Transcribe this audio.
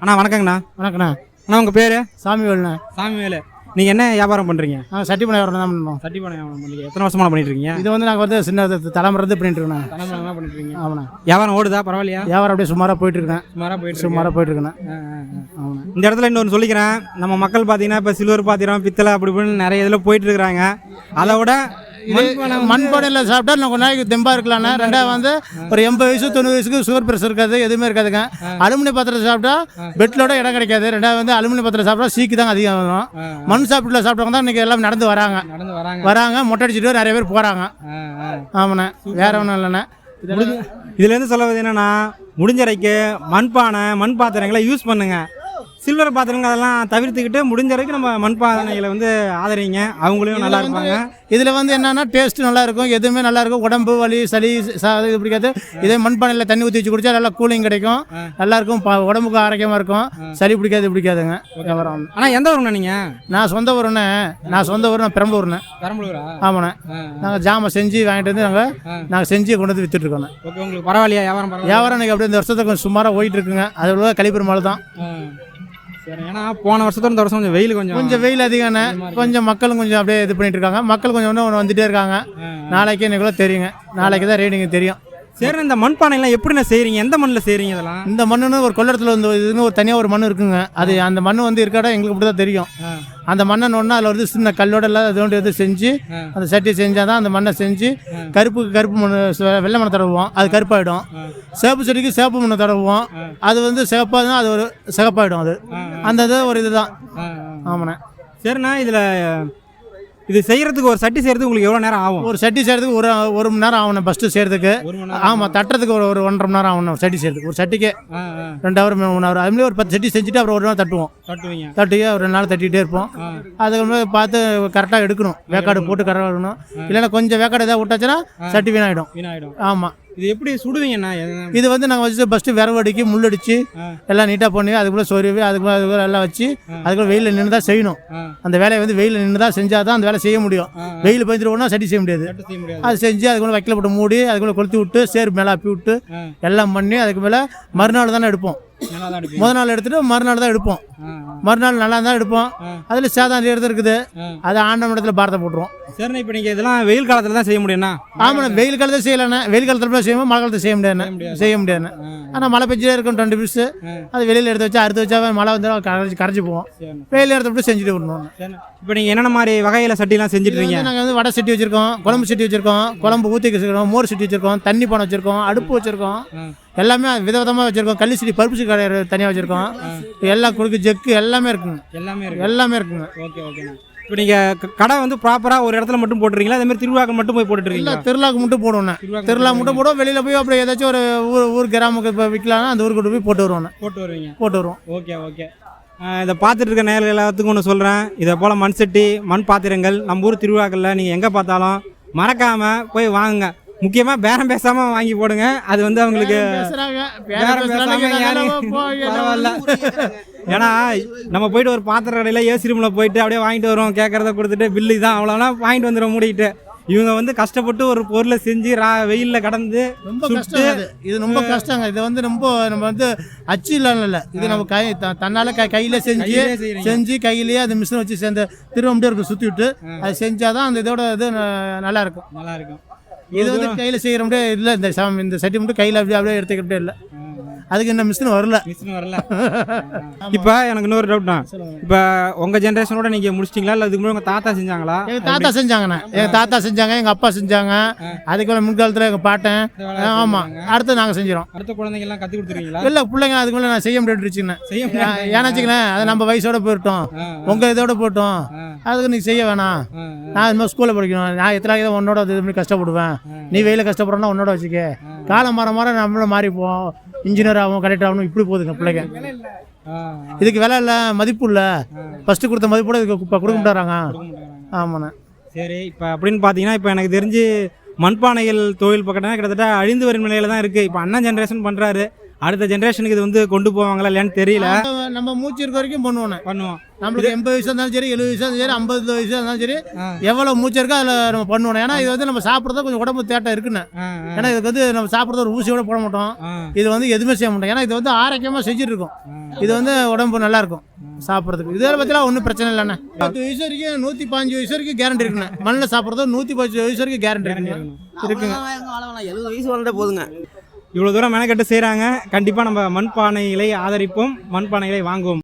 அண்ணா வணக்கங்கண்ணா. வணக்கண்ணா. அண்ணா உங்கள் பேர்? சாமி வேலுண்ணா சாமி வேலு நீங்கள் என்ன வியாபாரம் பண்ணுறீங்க நாங்கள் சட்டி பண்ண வியாபாரம் தான் பண்ணோம் சட்டி பண்ண வியாபாரம் பண்ணுறீங்க எத்தனை வருஷமா பண்ணிட்டு இருக்கீங்க? இது வந்து நாங்கள் வந்து சின்ன தலைமுறை இருந்து பண்ணிட்டு இருக்கோண்ணா. தலைமுறை பண்ணிட்டு இருக்கீங்க. ஆமாண்ணா. வியாபாரம் ஓடுதா? பரவாயில்லையா? வியாபாரம் அப்படியே சுமாராக போயிட்டு இருக்கேன் சுமாராக போயிட்டு சுமாராக போயிட்டு இருக்கேண்ணா ஆ, ஆ, ஆ. ஆமாண்ணா. இந்த இடத்துல இன்னொன்று சொல்லிக்கிறேன். நம்ம மக்கள் பார்த்தீங்கன்னா இப்போ சில்வர் பாத்திரம் பித்தளை அப்படி இப்படின்னு நிறைய இதில் போயிட்டு இருக்கிறாங்க அதை விட மண்பானையில் சாப்பிட்டா நான் கொஞ்ச நாளைக்கு தெம்பா இருக்கலாம்ண்ணா. ரெண்டாவது வந்து ஒரு எண்பது வயசு தொண்ணூறு வயசுக்கு சுகர் பிரஷர் இருக்காது எதுவுமே இருக்காதுங்க. அலுமினிய பாத்திரம் சாப்பிட்டா பெட்லோட இடம் கிடைக்காது. ரெண்டாவது வந்து அலுமினிய பாத்திரம் சாப்பிட்டா சீக்கு தான் அதிகம் வரும். மண் சாப்பிட்டுல சாப்பிட்டவங்க தான் இன்னைக்கு எல்லாம் நடந்து வராங்க. வராங்க. மொட்டை அடிச்சுட்டு நிறைய பேர் போகிறாங்க. ஆமாண்ணே. வேற ஒன்றும் இல்லைண்ணே. இதுலேருந்து சொல்ல வருது என்னன்னா முடிஞ்ச வரைக்கும் மண்பானை மண் பாத்திரங்களை யூஸ் பண்ணுங்க. சில்வர் பாத்திரங்கள் அதெல்லாம் தவிர்த்துக்கிட்டு முடிஞ்ச வரைக்கும் நம்ம மண் பானைகளை வந்து ஆதரிங்க. அவங்களையும் நல்லா இருப்பாங்க. இதில் வந்து என்னன்னா டேஸ்ட் நல்லா இருக்கும். எதுவுமே நல்லா இருக்கும். உடம்பு வலி சளி இது பிடிக்காது இதே மண்பானையில் தண்ணி ஊற்றி வச்சு குடிச்சா நல்லா கூலிங் கிடைக்கும். நல்லா இருக்கும். உடம்புக்கு ஆரோக்கியமாக இருக்கும். சளி பிடிக்காது பிடிக்காதுங்க. வியாபாரம் ஆனால் எந்த ஊருண்ணா நீங்கள் நான் சொந்த ஊருண்ணே. நான் சொந்த ஊர் நான் பெரம்பலூர்ண்ணே. பெரம்பலூரா? ஆமாண்ணே. நாங்கள் ஜாமான் செஞ்சு வாங்கிட்டு வந்து நாங்கள் நாங்கள் செஞ்சு கொண்டு வந்து வித்துட்டு இருக்கோண்ணே ஓகே உங்களுக்கு பரவாயில்லையா? வியாபாரம் வியாபாரம் எனக்கு அப்படியே இந்த வருஷத்துக்கு கொஞ்சம் சுமாராக போயிட்டு இருக்குங்க அது உள்ள கழிப்பெரு மழை தான். சரி ஏன்னா போன வருஷத்தோட இந்த வருஷம் கொஞ்சம் வெயில் கொஞ்சம் கொஞ்சம் வெயில் அதிகம்ண்ணே கொஞ்சம் மக்களும் கொஞ்சம் அப்படியே இது பண்ணிட்டு இருக்காங்க. மக்கள் கொஞ்சம் இன்னும் வந்துட்டே இருக்காங்க. நாளைக்கு எனக்குள்ள தெரியுங்க. நாளைக்கு தான் ரேடிங்க தெரியும். சரி இந்த மண்பானைலாம் எப்படிண்ணா செய்றீங்க? எந்த மண்ணில் செய்றீங்க இதெல்லாம்? இந்த மண்ணுன்னு ஒரு கொள்ளடத்தில் வந்து இதுன்னு ஒரு தனியாக ஒரு மண் இருக்குங்க. அது அந்த மண் வந்து இருக்காட எங்களுக்கு மட்டும் தான் தெரியும். அந்த மண்ணை நோன்னா அதில் வந்து சின்ன கல்லோட எல்லாம் இதோண்டு இது செஞ்சு. அந்த சட்டி செஞ்சால் தான் அந்த மண்ணை செஞ்சு கருப்புக்கு கருப்பு மண் வெள்ளை மண்ணை தடவுவோம். அது கருப்பாயிடும். சேப்பு செடிக்கு சேப்பு மண்ணை தடவுவோம். அது வந்து சிவப்பாக தான் அது ஒரு சிகப்பாயிடும் அது. அந்த இது ஒரு இதுதான். ஆமாண்ணே. சரிண்ணா இதில் இது செய்யறதுக்கு ஒரு சட்டி செய்யறதுக்கு உங்களுக்கு எவ்வளோ நேரம் ஆகும்? ஒரு சட்டி செய்கிறதுக்கு ஒரு ஒரு மணி நேரம் ஆகணும் ஃபஸ்ட்டு செய்கிறதுக்கு ஆமாம் தட்டுறதுக்கு ஒரு ஒரு ஒன்றரை மணி நேரம் ஆகணும் சட்டி செய்கிறதுக்கு ஒரு சட்டிக்கே ரெண்டு ஹவர் மூணு ஹவர் அதுமாதிரி ஒரு பத்து சட்டி செஞ்சுட்டு அப்புறம் ஒரு நாள் தட்டுவோம். தட்டுவீங்க. தட்டி ஒரு ரெண்டு நாள் தட்டிகிட்டே இருப்போம். ஆ. அதுக்கு பார்த்து கரெக்டாக எடுக்கணும். வேக்காடு போட்டு கரெக்டாக எடுக்கணும். இல்லைன்னா கொஞ்சம் வேக்காடு ஏதாவது விட்டாச்சுன்னா சட்டி வீணாயிடும். வீணாயிடும். ஆமாம் இது எப்படி சுடுவீங்கண்ணா இது வந்து நாங்கள் வச்சு ஃபஸ்ட்டு விரவு அடிக்கி முள் அடிச்சு ஆ. எல்லாம் நீட்டாக பண்ணி அதுக்குள்ளே சொருவி அதுக்குள்ளே அதுக்குள்ளே எல்லாம் வச்சு அதுக்குள்ளே வெயிலில் நின்று தான் செய்யணும். அந்த வேலையை வந்து வெயிலில் நின்று தான் செஞ்சால் தான் அந்த வேலை செய்ய முடியும். வெயில் பதிஞ்சிருவோம்னா சட்டி செய்ய முடியாது அது செஞ்சு அதுக்குள்ளே வைக்கல போட்டு மூடி அதுக்குள்ளே கொளுத்தி விட்டு சேர் மேலே அப்பி விட்டு. எல்லாம் பண்ணி அதுக்கு மேலே மறுநாள் தானே எடுப்போம் முதல் நாள் எடுத்துட்டு மறுநாள் தான் எடுப்போம். மறுநாள் நல்லா தான் எடுப்போம். அதில் சேதாரம் எடுத்து இருக்குது. அது ஆண்டம் இடத்துல பாரத்தை போட்டுருவோம். சரிண்ணா இப்போ நீங்கள் இதெல்லாம் வெயில் காலத்தில் தான் செய்ய முடியும்ண்ணா? ஆமாண்ணா வெயில் காலத்தில் செய்யலைண்ணே. வெயில் காலத்தில் போய் செய்வோம் மழை காலத்தில் செய்ய முடியாதுண்ணே. செய்ய முடியாதுண்ணே. ஆனால் மழை பெஞ்சிட்டே இருக்கும் டுவெண்ட்டி பீஸு அது வெளியில் எடுத்து வச்சா அறுத்து வச்சா மழை வந்து கரைச்சி கரைச்சி போவோம். வெயில் எடுத்து விட்டு செஞ்சுட்டு விடணும் இப்போ நீங்கள் என்னென்ன மாதிரி வகையில் சட்டிலாம் செஞ்சுட்டு இருக்கீங்க? நாங்கள் வந்து வடை சட்டி வச்சிருக்கோம் குழம்பு சட்டி வச்சிருக்கோம் குழம்பு ஊற்றி வச்சிருக்கோம் மோர் சட்டி வச்சிருக்கோம் தண்ணி பானை வச்சிருக்கோம் அடுப்பு வச்சிருக்கோம். எல்லாமே விதவிதமாக வச்சிருக்கோம். கள்ளி சட்டி பருப்பு சட்டி கடை தனியாக வச்சிருக்கோம். எல்லாம் குறுக்கு ஜெக்கு எல்லாமே இருக்குங்க. எல்லாமே இருக்கு எல்லாமே இருக்குங்க. ஓகே ஓகேண்ணா இப்போ நீங்கள் கடை வந்து ப்ராப்பராக ஒரு இடத்துல மட்டும் போட்டுறீங்களா அதே மாதிரி திருவிழாக்கள் மட்டும் போய் இருக்கீங்களா திருவிழாக்கு மட்டும் போடுவோண்ணே திருவிழா மட்டும் போடுவோம். வெளியில் போய் அப்படி ஏதாச்சும் ஒரு ஊர் ஊர் கிராமுக்கு இப்போ விற்கலாம்னா அந்த ஊருக்கு போய் போட்டு வருவோண்ணே போட்டு வருவீங்க. போட்டு வருவோம். Okay okay. இதை பார்த்துட்டு இருக்க நேரில் எல்லாத்துக்கும் ஒன்று சொல்கிறேன் இதை போல் மண் சட்டி மண் பாத்திரங்கள் நம்ம ஊர் திருவிழாக்களில் நீங்கள் எங்கே பார்த்தாலும் மறக்காமல் போய் வாங்குங்க. முக்கியமாக பேரம் பேசாமல் வாங்கி போடுங்க. அது வந்து அவங்களுக்கு பேரம் பேசாம பரவாயில்ல. ஏன்னா நம்ம போயிட்டு ஒரு பாத்திர கடையில் ஏசி ரூமில் போயிட்டு அப்படியே வாங்கிட்டு வரோம் கேட்குறத கொடுத்துட்டு பில்லு தான் அவ்வளோனா வாங்கிட்டு வந்துடும் மூடிட்டு இவங்க வந்து கஷ்டப்பட்டு ஒரு பொருளை செஞ்சு ரா வெயிலில் கடந்து ரொம்ப கஷ்டம் இது ரொம்ப கஷ்டங்க. இது வந்து ரொம்ப நம்ம வந்து அச்சு இல்லாம இல்லை. இது நம்ம கை தன்னால கை கையில செஞ்சு. செஞ்சு கையிலேயே அந்த மிஷின் வச்சு சேர்ந்த திருவம்பிட்டே இருக்கும் சுத்தி விட்டு அது செஞ்சாதான் அந்த இதோட இது நல்லா இருக்கும். நல்லா இருக்கும். இது வந்து கையில செய்யற முடியாது. இல்லை இந்த சாமி இந்த சட்டி மட்டும் கையில அப்படியே அப்படியே எடுத்துக்கிட்டே இல்லை. அதுக்கு என்ன மிஷின் வரல? மிஷின் வரல. இப்போ எனக்கு இன்னொரு டவுட் தான் இப்போ உங்கள் ஜென்ரேஷனோட நீங்கள் முடிச்சிட்டிங்களா? இல்லை இதுக்கு முன்னாடி உங்கள் தாத்தா செஞ்சாங்களா? எங்க தாத்தா செஞ்சாங்கண்ணே. எங்க தாத்தா செஞ்சாங்க எங்க அப்பா செஞ்சாங்க. அதுக்கு முன்காலத்தில் எங்க பாட்டன் ஆமா. அடுத்து நாங்க செஞ்சிடும் அடுத்த குழந்தைங்கலாம் கற்றுக் கொடுத்துருக்கீங்களா இல்ல பிள்ளைங்க அதுக்கு மேலே நான் செய்ய முடியாதுச்சுங்கண்ணே செய்ய ஏன்னா வச்சுக்கலேன் அது நம்ம வயசோட போயிட்டோம் ஆ, உங்க இதோட போட்டோம். அதுக்கு நீ செய்ய வேணாம். நான் இது மாதிரி ஸ்கூலில் படிக்கணும். நான் எத்தனை தான் உன்னோட இது பண்ணி கஷ்டப்படுவேன். நீ வெயில கஷ்டப்படுறோன்னா உன்னோட வச்சுக்க. காலம் மாற மாற நம்மளும் மாறிப்போம். இன்ஜினியர் ஆகும் கலெக்டர் ஆகணும் இப்படி போகுதுங்க பிள்ளைங்க. இதுக்கு விலை இல்லை மதிப்பு இல்லை. ஃபஸ்ட்டு கொடுத்த மதிப்போட இதுக்கு இப்போ கொடுக்க மாட்டாங்க. ஆமாண்ணே. சரி இப்போ அப்படின்னு பார்த்தீங்கன்னா இப்போ எனக்கு தெரிஞ்சு மண்பானைகள் தொழில் பக்கம்னா கிட்டத்தட்ட அழிந்து வரும் நிலையில தான் இருக்குது இப்போ அண்ணன் ஜென்ரேஷன் பண்ணுறாரு அடுத்த ஜென்ரேஷனுக்கு இது வந்து கொண்டு போவாங்களா இல்லையான்னு தெரியல. நம்ம- மூச்சு இருக்க வரைக்கும் பண்ணுவோம் பண்ணுவோம். நம்மளுக்கு எண்பது வயசு இருந்தாலும் சரி எழுபது வயசு இருந்தாலும் சரி ஐம்பது வயசு இருந்தாலும் சரி எவ்வளோ மூச்சு இருக்கோ அதில் நம்ம பண்ணுவோம் ஏன்னா இது வந்து நம்ம சாப்பிட்றத கொஞ்சம் உடம்பு தேட்டம் இருக்குன்னு. ஏன்னா இதுக்கு வந்து நம்ம சாப்பிட்றது ஒரு ஊசியோட போட மாட்டோம். இது வந்து எதுவுமே செய்ய மாட்டோம். ஏன்னா இது வந்து ஆரோக்கியமாக செஞ்சுட்டு இருக்கோம். இது வந்து உடம்பு நல்லா இருக்கும் சாப்பிட்றதுக்கு. இதில் பற்றிலாம் ஒன்றும் பிரச்சனை இல்லைண்ணே பத்து வயசு வரைக்கும் நூற்றி பாஞ்சு வயசு வரைக்கும் கேரண்டி இருக்குண்ணே. மண்ணில் சாப்பிட்றது நூற்றி பத்து வயசு வரைக்கும் கேரண்டி இருக்குங்க. இருக்குங்க எழுபது வயசு வாழ்ந்தா போதுங்க. இவ்வளோ தூரம் மெனக்கெட்டு செய்கிறாங்க கண்டிப்பாக நம்ம மண்பானைகளை ஆதரிப்போம் மண்பானைகளை வாங்குவோம்.